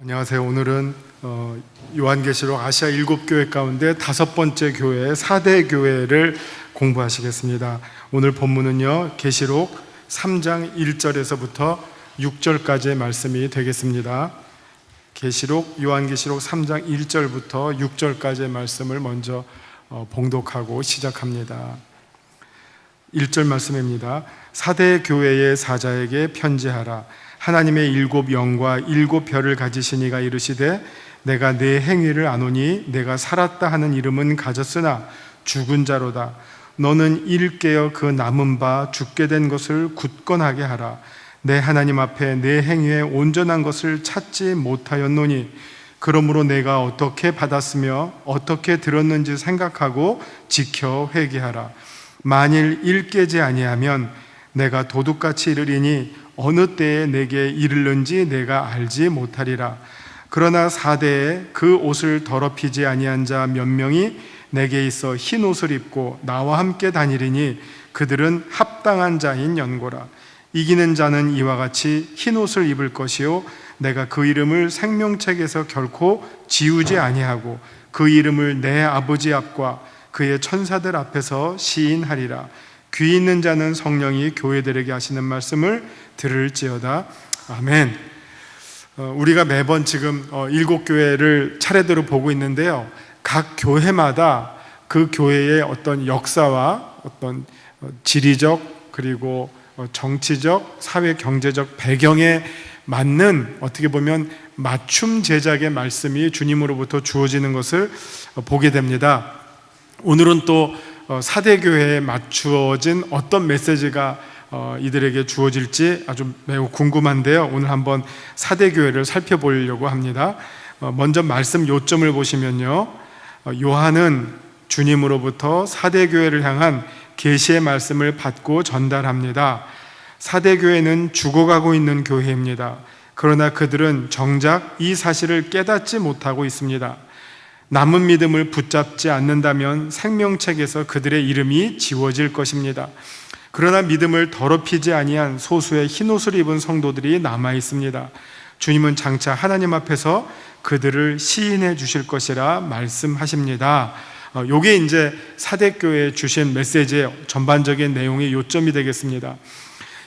안녕하세요. 오늘은 어, 요한계시록 아시아 일곱 교회 가운데 다섯 번째 교회 사대 교회를 공부하시겠습니다. 오늘 본문은요 계시록 3장 1절에서부터 6절까지의 말씀이 되겠습니다. 계시록 요한계시록 3장 1절부터 6절까지의 말씀을 먼저 어, 봉독하고 시작합니다. 1절 말씀입니다. 사대 교회의 사자에게 편지하라. 하나님의 일곱 영과 일곱 별을 가지신 이가 이르시되 내가 내 행위를 아노니 내가 살았다 하는 이름은 가졌으나 죽은 자로다. 너는 일깨어 그 남은 바 죽게 된 것을 굳건하게 하라. 내 하나님 앞에 내 행위에 온전한 것을 찾지 못하였노니 그러므로 내가 어떻게 받았으며 어떻게 들었는지 생각하고 지켜 회개하라. 만일 일깨지 아니하면 내가 도둑같이 이르리니 어느 때에 내게 이르는지 내가 알지 못하리라. 그러나 사대에 그 옷을 더럽히지 아니한 자 몇 명이 내게 있어 흰 옷을 입고 나와 함께 다니리니 그들은 합당한 자인 연고라. 이기는 자는 이와 같이 흰 옷을 입을 것이요 내가 그 이름을 생명책에서 결코 지우지 아니하고 그 이름을 내 아버지 앞과 그의 천사들 앞에서 시인하리라. 귀 있는 자는 성령이 교회들에게 하시는 말씀을 들을지어다. 아멘. 어, 우리가 매번 지금 어, 일곱 교회를 차례대로 보고 있는데요. 각 교회마다 그 교회의 어떤 역사와 어떤 어, 지리적 그리고 어, 정치적, 사회 경제적 배경에 맞는 어떻게 보면 맞춤 제작의 말씀이 주님으로부터 주어지는 것을 어, 보게 됩니다. 오늘은 또 어, 사대교회에 맞추어진 어떤 메시지가 어, 이들에게 주어질지 아주 매우 궁금한데요. 오늘 한번 사대교회를 살펴보려고 합니다. 어, 먼저 말씀 요점을 보시면요. 어, 요한은 주님으로부터 사대교회를 향한 계시의 말씀을 받고 전달합니다. 사대교회는 죽어가고 있는 교회입니다. 그러나 그들은 정작 이 사실을 깨닫지 못하고 있습니다. 남은 믿음을 붙잡지 않는다면 생명책에서 그들의 이름이 지워질 것입니다. 그러나 믿음을 더럽히지 아니한 소수의 흰 옷을 입은 성도들이 남아 있습니다. 주님은 장차 하나님 앞에서 그들을 시인해 주실 것이라 말씀하십니다. 어, 요게 이제 사대교회 주신 메시지의 전반적인 내용의 요점이 되겠습니다.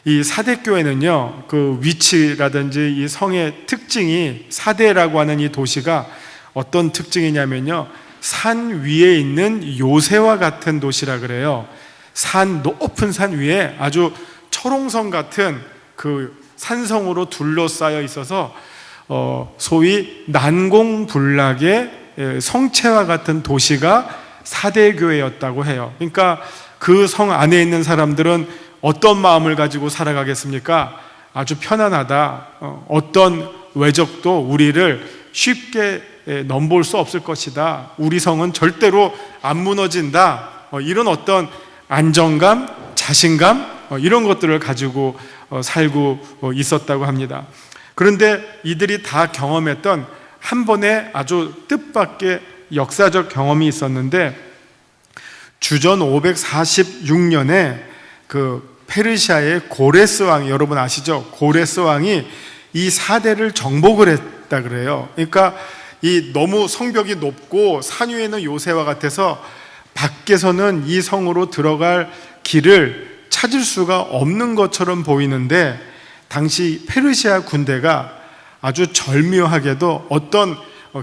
이 사대교회는요, 그 위치라든지 이 성의 특징이 사대라고 하는 이 도시가 어떤 특징이냐면요. 산 위에 있는 요새와 같은 도시라 그래요. 산 높은 산 위에 아주 철옹성 같은 그 산성으로 둘러싸여 있어서 어, 소위 난공불락의 예, 성체와 같은 도시가 사대교회였다고 해요. 그러니까 그 성 안에 있는 사람들은 어떤 마음을 가지고 살아가겠습니까? 아주 편안하다. 어, 어떤 외적도 우리를 쉽게 예, 넘볼 수 없을 것이다. 우리 성은 절대로 안 무너진다. 어, 이런 어떤 안정감, 자신감 어, 이런 것들을 가지고 어, 살고 있었다고 합니다. 그런데 이들이 다 경험했던 한 번의 아주 뜻밖의 역사적 경험이 있었는데 주전 546년에 그 페르시아의 고레스 왕 여러분 아시죠? 고레스 왕이 이 사대를 정복을 했다 그래요. 그러니까 이 너무 성벽이 높고 산 위에 는 요새와 같아서 밖에서는 이 성으로 들어갈 길을 찾을 수가 없는 것처럼 보이는데 당시 페르시아 군대가 아주 절묘하게도 어떤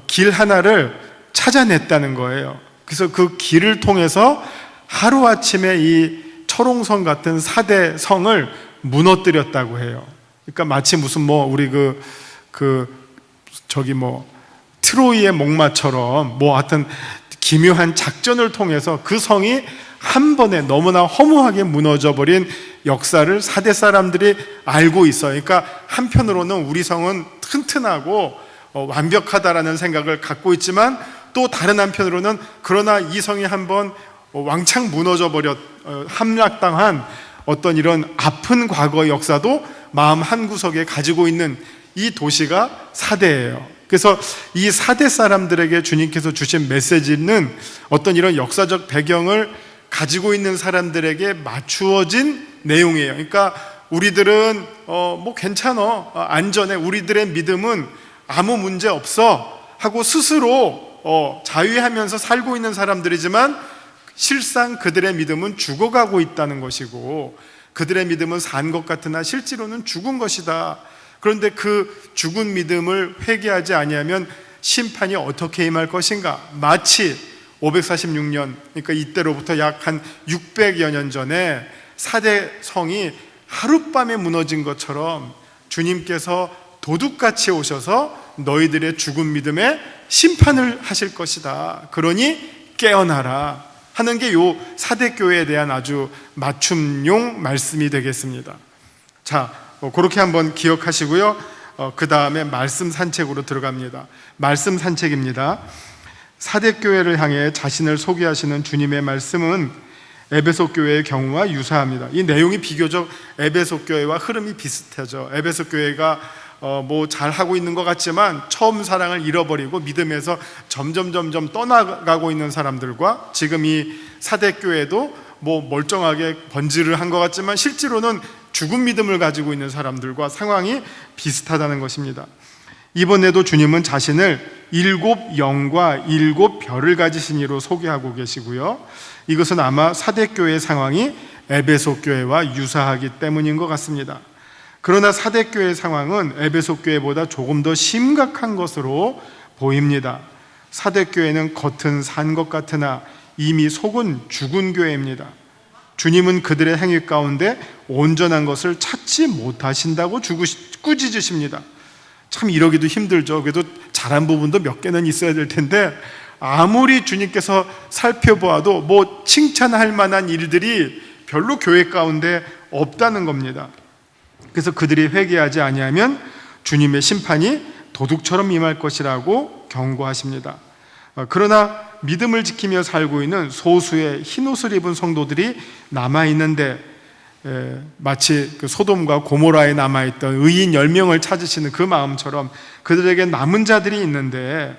길 하나를 찾아냈다는 거예요. 그래서 그 길을 통해서 하루아침에 이 철옹성 같은 사대 성을 무너뜨렸다고 해요. 그러니까 마치 무슨 뭐 우리 그, 그, 저기 뭐 트로이의 목마처럼 뭐 하여튼 기묘한 작전을 통해서 그 성이 한 번에 너무나 허무하게 무너져 버린 역사를 사대 사람들이 알고 있어요. 그러니까 한편으로는 우리 성은 튼튼하고 어, 완벽하다라는 생각을 갖고 있지만 또 다른 한편으로는 그러나 이 성이 한번 어, 왕창 무너져 버렸 어, 함락당한 어떤 이런 아픈 과거 역사도 마음 한 구석에 가지고 있는 이 도시가 사대예요. 그래서 이 사대 사람들에게 주님께서 주신 메시지는 어떤 이런 역사적 배경을 가지고 있는 사람들에게 맞추어진 내용이에요. 그러니까 우리들은 어 뭐 괜찮어 어, 안전해 우리들의 믿음은 아무 문제 없어 하고 스스로 어, 자유하면서 살고 있는 사람들이지만 실상 그들의 믿음은 죽어가고 있다는 것이고 그들의 믿음은 산 것 같으나 실제로는 죽은 것이다. 그런데 그 죽은 믿음을 회개하지 아니하면 심판이 어떻게 임할 것인가? 마치 546년, 그러니까 이때로부터 약 한 600여 년 전에 사대 성이 하룻밤에 무너진 것처럼 주님께서 도둑같이 오셔서 너희들의 죽은 믿음에 심판을 하실 것이다. 그러니 깨어나라. 하는 게 요 사대교회에 대한 아주 맞춤용 말씀이 되겠습니다. 자, 어, 그렇게 한번 기억하시고요. 그 다음에 말씀 산책으로 들어갑니다. 말씀 산책입니다. 사대교회를 향해 자신을 소개하시는 주님의 말씀은 에베소 교회의 경우와 유사합니다. 이 내용이 비교적 에베소 교회와 흐름이 비슷하죠. 에베소 교회가 어, 뭐 잘하고 있는 것 같지만 처음 사랑을 잃어버리고 믿음에서 점점 점점 떠나가고 있는 사람들과 지금 이 사대교회도 뭐 멀쩡하게 번지를 한 것 같지만 실제로는 죽은 믿음을 가지고 있는 사람들과 상황이 비슷하다는 것입니다. 이번에도 주님은 자신을 일곱 영과 일곱 별을 가지신 이로 소개하고 계시고요. 이것은 아마 사대교회 상황이 에베소 교회와 유사하기 때문인 것 같습니다. 그러나 사대교회 상황은 에베소 교회보다 조금 더 심각한 것으로 보입니다. 사대교회는 겉은 산 것 같으나 이미 속은 죽은 교회입니다. 주님은 그들의 행위 가운데 온전한 것을 찾지 못하신다고 꾸짖으십니다. 참 이러기도 힘들죠. 그래도 잘한 부분도 몇 개는 있어야 될 텐데 아무리 주님께서 살펴보아도 뭐 칭찬할 만한 일들이 별로 교회 가운데 없다는 겁니다. 그래서 그들이 회개하지 아니하면 주님의 심판이 도둑처럼 임할 것이라고 경고하십니다. 어, 그러나 믿음을 지키며 살고 있는 소수의 흰옷을 입은 성도들이 남아 있는데 마치 그 소돔과 고모라에 남아 있던 의인 10명을 찾으시는 그 마음처럼 그들에게 남은 자들이 있는데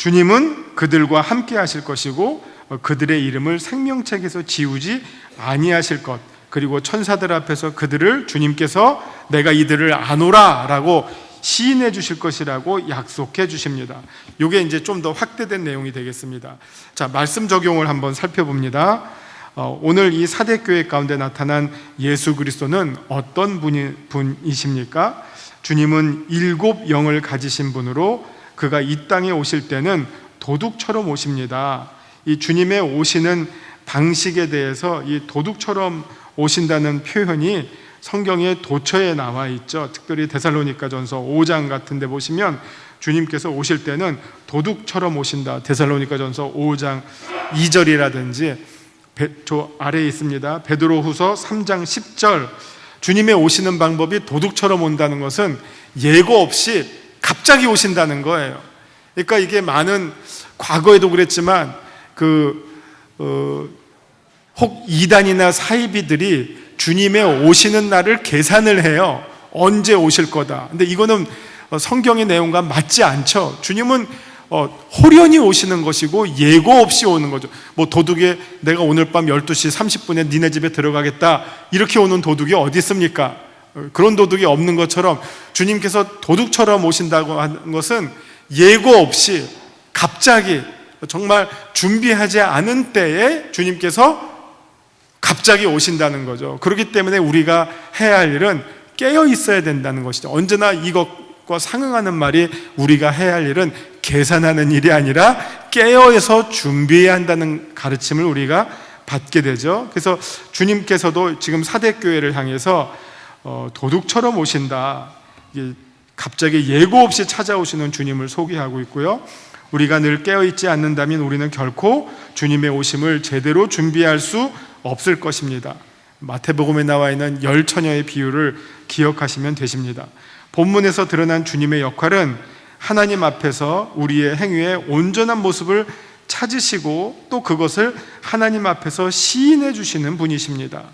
주님은 그들과 함께 하실 것이고 어, 그들의 이름을 생명책에서 지우지 아니하실 것. 그리고 천사들 앞에서 그들을 주님께서 내가 이들을 아노라라고 시인해 주실 것이라고 약속해 주십니다. 이게 이제 좀 더 확대된 내용이 되겠습니다. 자, 말씀 적용을 한번 살펴봅니다. 어, 오늘 이 사대교회 가운데 나타난 예수 그리스도는 어떤 분이, 분이십니까? 주님은 일곱 영을 가지신 분으로 그가 이 땅에 오실 때는 도둑처럼 오십니다. 이 주님의 오시는 방식에 대해서 이 도둑처럼 오신다는 표현이 성경의 도처에 나와 있죠. 특별히 데살로니가전서 5장 같은 데 보시면 주님께서 오실 때는 도둑처럼 오신다. 데살로니가전서 5장 2절이라든지 저 아래에 있습니다. 베드로후서 3장 10절 주님의 오시는 방법이 도둑처럼 온다는 것은 예고 없이 갑자기 오신다는 거예요. 그러니까 이게 많은 과거에도 그랬지만 그 어, 혹 이단이나 사이비들이 주님의 오시는 날을 계산을 해요. 언제 오실 거다. 근데 이거는 성경의 내용과 맞지 않죠. 주님은 어, 호련히 오시는 것이고 예고 없이 오는 거죠. 뭐 도둑에 내가 오늘 밤 12시 30분에 니네 집에 들어가겠다. 이렇게 오는 도둑이 어디 있습니까? 어, 그런 도둑이 없는 것처럼 주님께서 도둑처럼 오신다고 하는 것은 예고 없이 갑자기 정말 준비하지 않은 때에 주님께서 갑자기 오신다는 거죠. 그렇기 때문에 우리가 해야 할 일은 깨어 있어야 된다는 것이죠. 언제나 이것과 상응하는 말이 우리가 해야 할 일은 계산하는 일이 아니라 깨어서 준비해야 한다는 가르침을 우리가 받게 되죠. 그래서 주님께서도 지금 사대교회를 향해서 어, 도둑처럼 오신다. 갑자기 예고 없이 찾아오시는 주님을 소개하고 있고요. 우리가 늘 깨어있지 않는다면 우리는 결코 주님의 오심을 제대로 준비할 수 없을 것입니다. 마태복음에 나와 있는 열 처녀의 비유를 기억하시면 되십니다. 본문에서 드러난 주님의 역할은 하나님 앞에서 우리의 행위의 온전한 모습을 찾으시고 또 그것을 하나님 앞에서 시인해 주시는 분이십니다.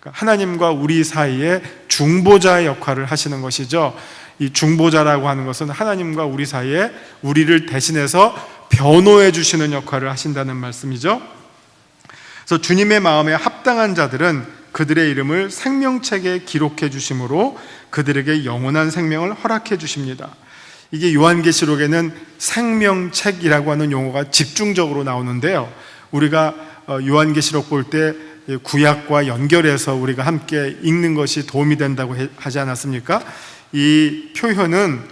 그러니까 하나님과 우리 사이에 중보자의 역할을 하시는 것이죠. 이 중보자라고 하는 것은 하나님과 우리 사이에 우리를 대신해서 변호해 주시는 역할을 하신다는 말씀이죠. 그래서 주님의 마음에 합당한 자들은 그들의 이름을 생명책에 기록해 주심으로 그들에게 영원한 생명을 허락해 주십니다. 이게 요한계시록에는 생명책이라고 하는 용어가 집중적으로 나오는데요. 우리가 어, 요한계시록 볼 때 구약과 연결해서 우리가 함께 읽는 것이 도움이 된다고 해- 하지 않았습니까? 이 표현은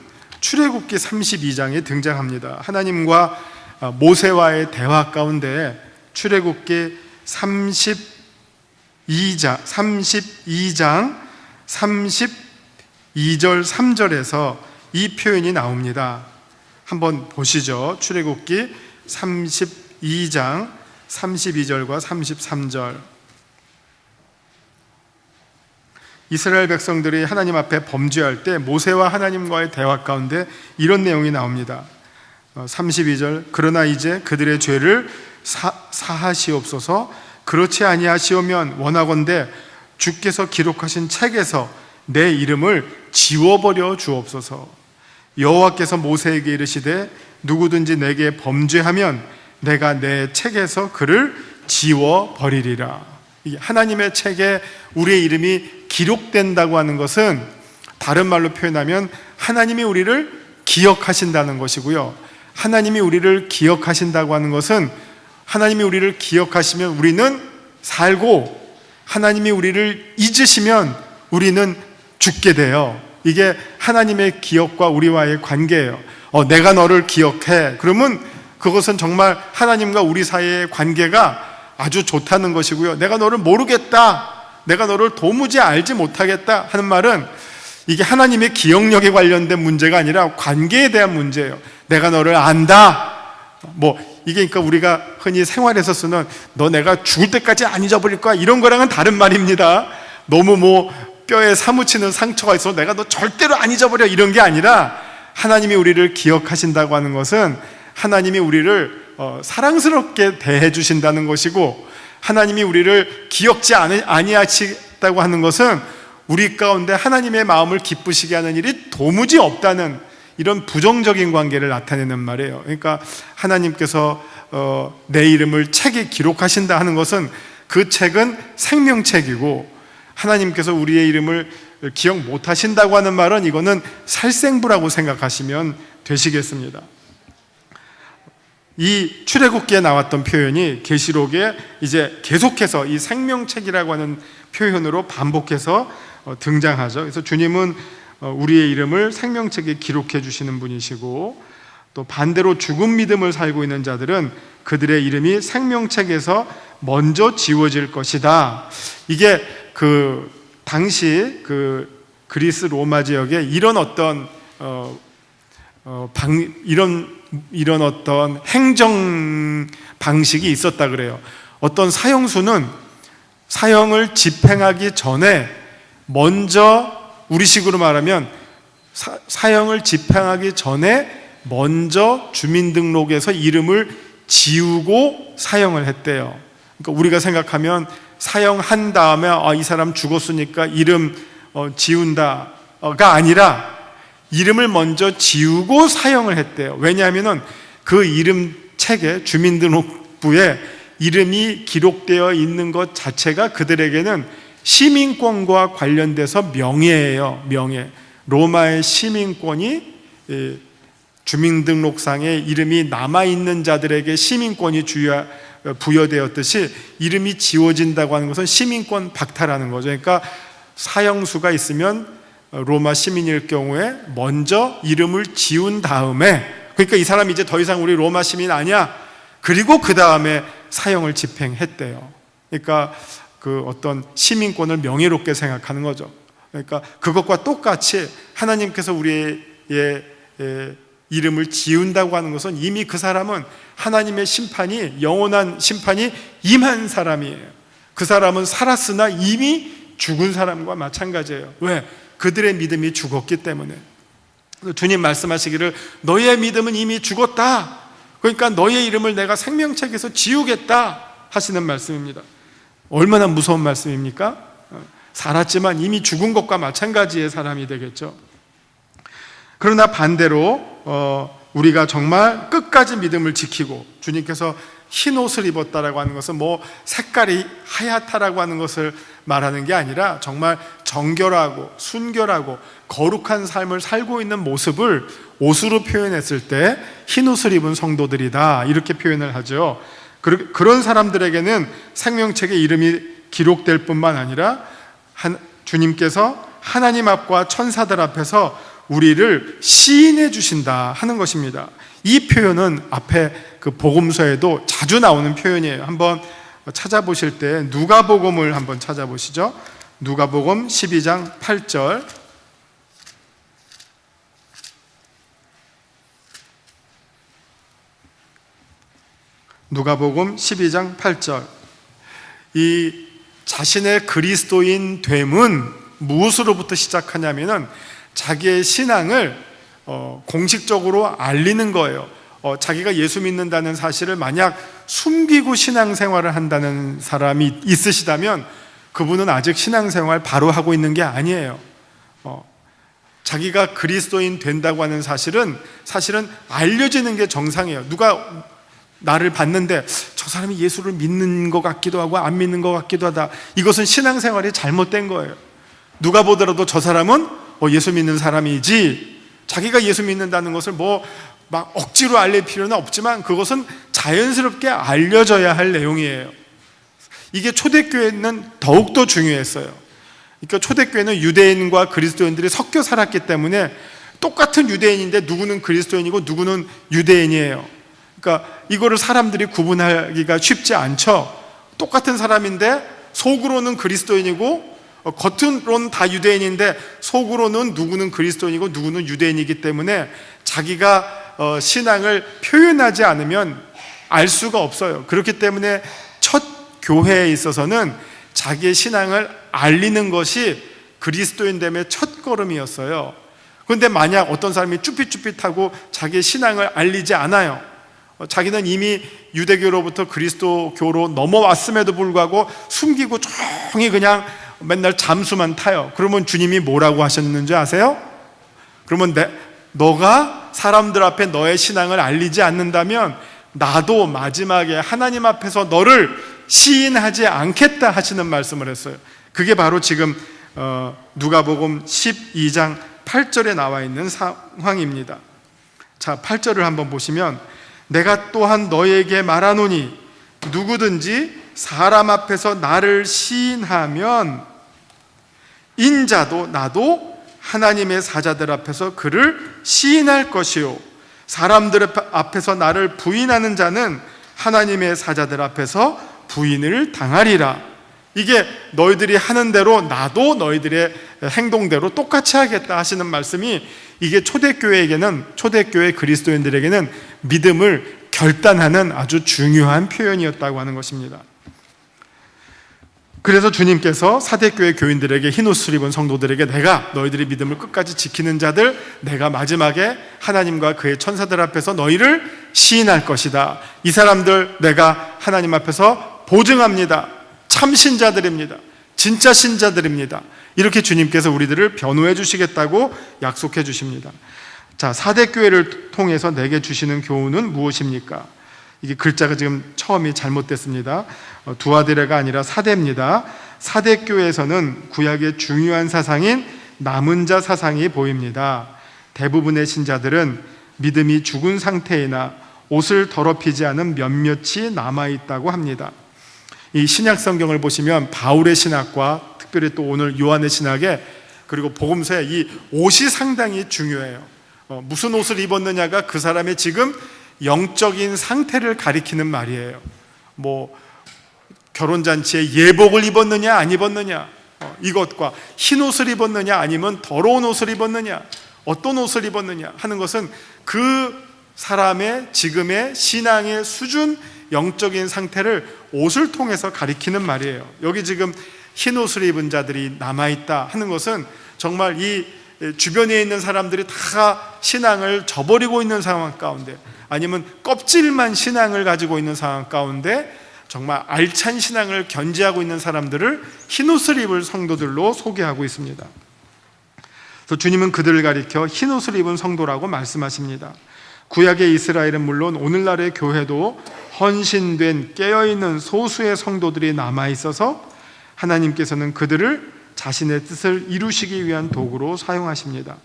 출애굽기 32장에 등장합니다. 하나님과 어, 모세와의 대화 가운데 출애굽기 32장 32장 32절 3절에서 이 표현이 나옵니다. 한번 보시죠. 출애굽기 32장 32절과 33절. 이스라엘 백성들이 하나님 앞에 범죄할 때 모세와 하나님과의 대화 가운데 이런 내용이 나옵니다. 어, 32절 그러나 이제 그들의 죄를 사, 사하시옵소서 그렇지 아니하시오면 원하건대 주께서 기록하신 책에서 내 이름을 지워버려 주옵소서 여호와께서 모세에게 이르시되 누구든지 내게 범죄하면 내가 내 책에서 그를 지워 버리리라. 이 하나님의 책에 우리의 이름이 기록된다고 하는 것은 다른 말로 표현하면 하나님이 우리를 기억하신다는 것이고요. 하나님이 우리를 기억하신다고 하는 것은 하나님이 우리를 기억하시면 우리는 살고 하나님이 우리를 잊으시면 우리는 죽게 돼요. 이게 하나님의 기억과 우리와의 관계예요. 어, 내가 너를 기억해. 그러면 그것은 정말 하나님과 우리 사이의 관계가 아주 좋다는 것이고요. 내가 너를 모르겠다. 내가 너를 도무지 알지 못하겠다 하는 말은 이게 하나님의 기억력에 관련된 문제가 아니라 관계에 대한 문제예요. 내가 너를 안다. 뭐 이게 그러니까 우리가 흔히 생활에서 쓰는 너 내가 죽을 때까지 안 잊어버릴 거야 이런 거랑은 다른 말입니다. 너무 뭐 뼈에 사무치는 상처가 있어 내가 너 절대로 안 잊어버려 이런 게 아니라 하나님이 우리를 기억하신다고 하는 것은 하나님이 우리를 어, 사랑스럽게 대해 주신다는 것이고 하나님이 우리를 기억지 아니하시다고 하는 것은 우리 가운데 하나님의 마음을 기쁘시게 하는 일이 도무지 없다는 이런 부정적인 관계를 나타내는 말이에요. 그러니까 하나님께서 어, 내 이름을 책에 기록하신다 하는 것은 그 책은 생명책이고 하나님께서 우리의 이름을 기억 못 하신다고 하는 말은 이거는 살생부라고 생각하시면 되시겠습니다. 이 출애굽기에 나왔던 표현이 계시록에 이제 계속해서 이 생명책이라고 하는 표현으로 반복해서 어, 등장하죠. 그래서 주님은 어, 우리의 이름을 생명책에 기록해 주시는 분이시고 또 반대로 죽은 믿음을 살고 있는 자들은 그들의 이름이 생명책에서 먼저 지워질 것이다. 이게 그 당시 그 그리스 로마 지역에 이런 어떤 어, 어, 방, 이런 이런 어떤 행정 방식이 있었다 그래요. 어떤 사형수는 사형을 집행하기 전에 먼저 우리식으로 말하면 사, 사형을 집행하기 전에 먼저 주민등록에서 이름을 지우고 사형을 했대요. 그러니까 우리가 생각하면 사형한 다음에 아, 이 사람 죽었으니까 이름 어, 지운다가 아니라 이름을 먼저 지우고 사형을 했대요. 왜냐하면은 그 이름 책에 주민등록부에 이름이 기록되어 있는 것 자체가 그들에게는 시민권과 관련돼서 명예예요. 명예. 로마의 시민권이 예, 주민등록상에 이름이 남아 있는 자들에게 시민권이 주여 부여되었듯이 이름이 지워진다고 하는 것은 시민권 박탈하는 거죠. 그러니까 사형수가 있으면 로마 시민일 경우에 먼저 이름을 지운 다음에 그러니까 이 사람이 이제 더 이상 우리 로마 시민 아니야. 그리고 그 다음에 사형을 집행했대요. 그러니까 그 어떤 시민권을 명예롭게 생각하는 거죠. 그러니까 그것과 똑같이 하나님께서 우리의 예, 예, 이름을 지운다고 하는 것은 이미 그 사람은 하나님의 심판이 영원한 심판이 임한 사람이에요. 그 사람은 살았으나 이미 죽은 사람과 마찬가지예요. 왜? 그들의 믿음이 죽었기 때문에. 주님 말씀하시기를 너의 믿음은 이미 죽었다. 그러니까 너의 이름을 내가 생명책에서 지우겠다 하시는 말씀입니다. 얼마나 무서운 말씀입니까? 살았지만 이미 죽은 것과 마찬가지의 사람이 되겠죠. 그러나 반대로 어, 우리가 정말 끝까지 믿음을 지키고 주님께서 흰 옷을 입었다라고 하는 것은 뭐 색깔이 하얗다라고 하는 것을 말하는 게 아니라 정말 정결하고 순결하고 거룩한 삶을 살고 있는 모습을 옷으로 표현했을 때 흰 옷을 입은 성도들이다 이렇게 표현을 하죠. 그런 사람들에게는 생명책의 이름이 기록될 뿐만 아니라 한- 주님께서 하나님 앞과 천사들 앞에서 우리를 시인해 주신다 하는 것입니다. 이 표현은 앞에 그 복음서에도 자주 나오는 표현이에요. 한번 찾아보실 때 누가복음을 한번 찾아보시죠. 누가복음 12장 8절. 누가복음 12장 8절. 이 자신의 그리스도인 됨은 무엇으로부터 시작하냐면은 자기의 신앙을 어, 공식적으로 알리는 거예요. 어, 자기가 예수 믿는다는 사실을 만약 숨기고 신앙생활을 한다는 사람이 있으시다면 그분은 아직 신앙생활 바로 하고 있는 게 아니에요. 어, 자기가 그리스도인 된다고 하는 사실은 사실은 알려지는 게 정상이에요. 누가 나를 봤는데 저 사람이 예수를 믿는 것 같기도 하고 안 믿는 것 같기도 하다. 이것은 신앙생활이 잘못된 거예요. 누가 보더라도 저 사람은 어, 예수 믿는 사람이지. 자기가 예수 믿는다는 것을 뭐 막 억지로 알릴 필요는 없지만 그것은 자연스럽게 알려져야 할 내용이에요. 이게 초대교회는 더욱더 중요했어요. 그러니까 초대교회는 유대인과 그리스도인들이 섞여 살았기 때문에 똑같은 유대인인데 누구는 그리스도인이고 누구는 유대인이에요. 그러니까 이거를 사람들이 구분하기가 쉽지 않죠. 똑같은 사람인데 속으로는 그리스도인이고 어, 겉으로는 다 유대인인데 속으로는 누구는 그리스도인이고 누구는 유대인이기 때문에 자기가 어, 신앙을 표현하지 않으면 알 수가 없어요. 그렇기 때문에 첫 교회에 있어서는 자기의 신앙을 알리는 것이 그리스도인됨의 첫 걸음이었어요. 그런데 만약 어떤 사람이 쭈삣쭈삣하고 자기의 신앙을 알리지 않아요. 어, 자기는 이미 유대교로부터 그리스도교로 넘어왔음에도 불구하고 숨기고 조용히 그냥 맨날 잠수만 타요. 그러면 주님이 뭐라고 하셨는지 아세요? 그러면 내, 너가 사람들 앞에 너의 신앙을 알리지 않는다면 나도 마지막에 하나님 앞에서 너를 시인하지 않겠다 하시는 말씀을 했어요. 그게 바로 지금 어, 누가복음 12장 8절에 나와 있는 상황입니다. 자, 8절을 한번 보시면 내가 또한 너에게 말하노니 누구든지 사람 앞에서 나를 시인하면 인자도 나도 하나님의 사자들 앞에서 그를 시인할 것이요. 사람들 앞에서 나를 부인하는 자는 하나님의 사자들 앞에서 부인을 당하리라. 이게 너희들이 하는 대로 나도 너희들의 행동대로 똑같이 하겠다 하시는 말씀이 이게 초대교회에게는 초대교회 그리스도인들에게는 믿음을 결단하는 아주 중요한 표현이었다고 하는 것입니다. 그래서 주님께서 사대교회 교인들에게 흰 옷을 입은 성도들에게 내가 너희들의 믿음을 끝까지 지키는 자들 내가 마지막에 하나님과 그의 천사들 앞에서 너희를 시인할 것이다. 이 사람들 내가 하나님 앞에서 보증합니다. 참 신자들입니다. 진짜 신자들입니다. 이렇게 주님께서 우리들을 변호해 주시겠다고 약속해 주십니다. 자, 사대 교회를 통해서 내게 주시는 교훈은 무엇입니까? 이게 글자가 지금 처음이 잘못됐습니다. 어, 두아데레가 아니라 사대입니다. 사대 교회에서는 구약의 중요한 사상인 남은 자 사상이 보입니다. 대부분의 신자들은 믿음이 죽은 상태이나 옷을 더럽히지 않은 몇몇이 남아 있다고 합니다. 이 신약 성경을 보시면 바울의 신학과 특별히 또 오늘 요한의 신학에 그리고 복음서에 이 옷이 상당히 중요해요. 어, 무슨 옷을 입었느냐가 그 사람의 지금 영적인 상태를 가리키는 말이에요. 뭐 결혼 잔치에 예복을 입었느냐 안 입었느냐 어, 이것과 흰 옷을 입었느냐 아니면 더러운 옷을 입었느냐 어떤 옷을 입었느냐 하는 것은 그 사람의 지금의 신앙의 수준 영적인 상태를 옷을 통해서 가리키는 말이에요. 여기 지금 흰 옷을 입은 자들이 남아 있다 하는 것은 정말 이 주변에 있는 사람들이 다 신앙을 저버리고 있는 상황 가운데 아니면 껍질만 신앙을 가지고 있는 상황 가운데 정말 알찬 신앙을 견지하고 있는 사람들을 흰옷을 입을 성도들로 소개하고 있습니다. 그래서 주님은 그들을 가리켜 흰옷을 입은 성도라고 말씀하십니다. 구약의 이스라엘은 물론 오늘날의 교회도 헌신된 깨어있는 소수의 성도들이 남아 있어서 하나님께서는 그들을 자신의 뜻을 이루시기 위한 도구로 사용하십니다.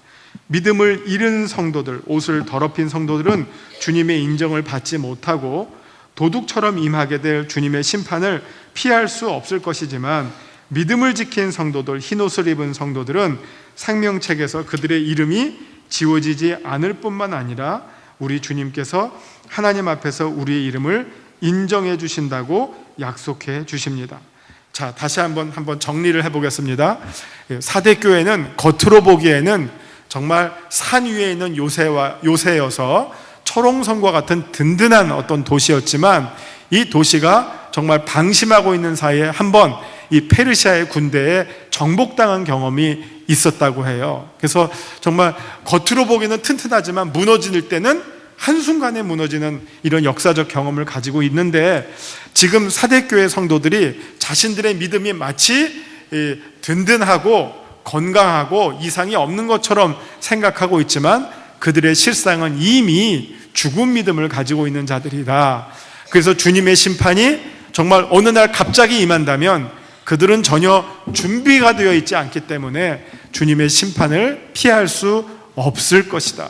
믿음을 잃은 성도들, 옷을 더럽힌 성도들은 주님의 인정을 받지 못하고 도둑처럼 임하게 될 주님의 심판을 피할 수 없을 것이지만 믿음을 지킨 성도들, 흰옷을 입은 성도들은 생명책에서 그들의 이름이 지워지지 않을 뿐만 아니라 우리 주님께서 하나님 앞에서 우리의 이름을 인정해 주신다고 약속해 주십니다. 자, 다시 한번 한번 정리를 해 보겠습니다. 사대 교회는 겉으로 보기에는 정말 산 위에 있는 요새와 요새여서 초롱성과 같은 든든한 어떤 도시였지만 이 도시가 정말 방심하고 있는 사이에 한번 이 페르시아의 군대에 정복당한 경험이 있었다고 해요. 그래서 정말 겉으로 보기에는 튼튼하지만 무너질 때는 한순간에 무너지는 이런 역사적 경험을 가지고 있는데 지금 사대교회 성도들이 자신들의 믿음이 마치 이 든든하고 건강하고 이상이 없는 것처럼 생각하고 있지만 그들의 실상은 이미 죽은 믿음을 가지고 있는 자들이다. 그래서 주님의 심판이 정말 어느 날 갑자기 임한다면 그들은 전혀 준비가 되어 있지 않기 때문에 주님의 심판을 피할 수 없을 것이다.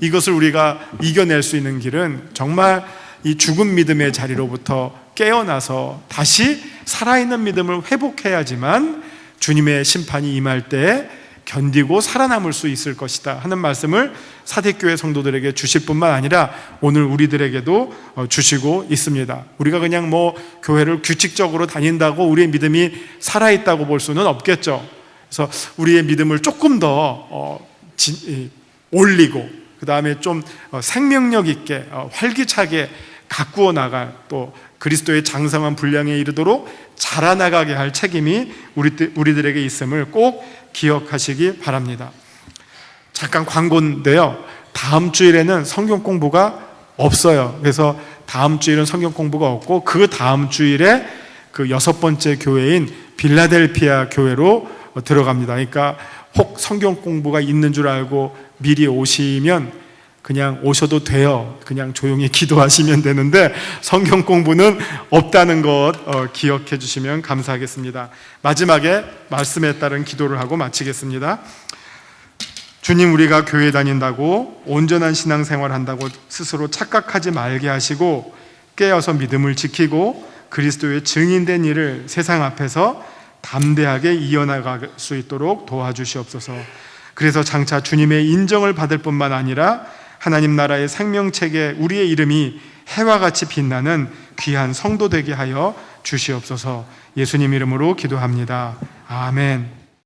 이것을 우리가 이겨낼 수 있는 길은 정말 이 죽은 믿음의 자리로부터 깨어나서 다시 살아있는 믿음을 회복해야지만 주님의 심판이 임할 때 견디고 살아남을 수 있을 것이다 하는 말씀을 사대교회 성도들에게 주실 뿐만 아니라 오늘 우리들에게도 어, 주시고 있습니다. 우리가 그냥 뭐 교회를 규칙적으로 다닌다고 우리의 믿음이 살아있다고 볼 수는 없겠죠. 그래서 우리의 믿음을 조금 더 어, 올리고 그 다음에 좀 어, 생명력 있게 어, 활기차게 가꾸어 나갈 또 그리스도의 장성한 분량에 이르도록 자라나가게 할 책임이 우리, 우리들에게 있음을 꼭 기억하시기 바랍니다. 잠깐 광고인데요. 다음 주일에는 성경 공부가 없어요. 그래서 다음 주일은 성경 공부가 없고 그 다음 주일에 그 여섯 번째 교회인 빌라델피아 교회로 들어갑니다. 그러니까 혹 성경 공부가 있는 줄 알고 미리 오시면 그냥 오셔도 돼요. 그냥 조용히 기도하시면 되는데 성경 공부는 없다는 것 어, 기억해 주시면 감사하겠습니다. 마지막에 말씀에 따른 기도를 하고 마치겠습니다. 주님 우리가 교회 다닌다고 온전한 신앙생활 한다고 스스로 착각하지 말게 하시고 깨어서 믿음을 지키고 그리스도의 증인된 일을 세상 앞에서 담대하게 이어나갈 수 있도록 도와주시옵소서. 그래서 장차 주님의 인정을 받을 뿐만 아니라 하나님 나라의 생명책에 우리의 이름이 해와 같이 빛나는 귀한 성도 되게 하여 주시옵소서. 예수님 이름으로 기도합니다. 아멘.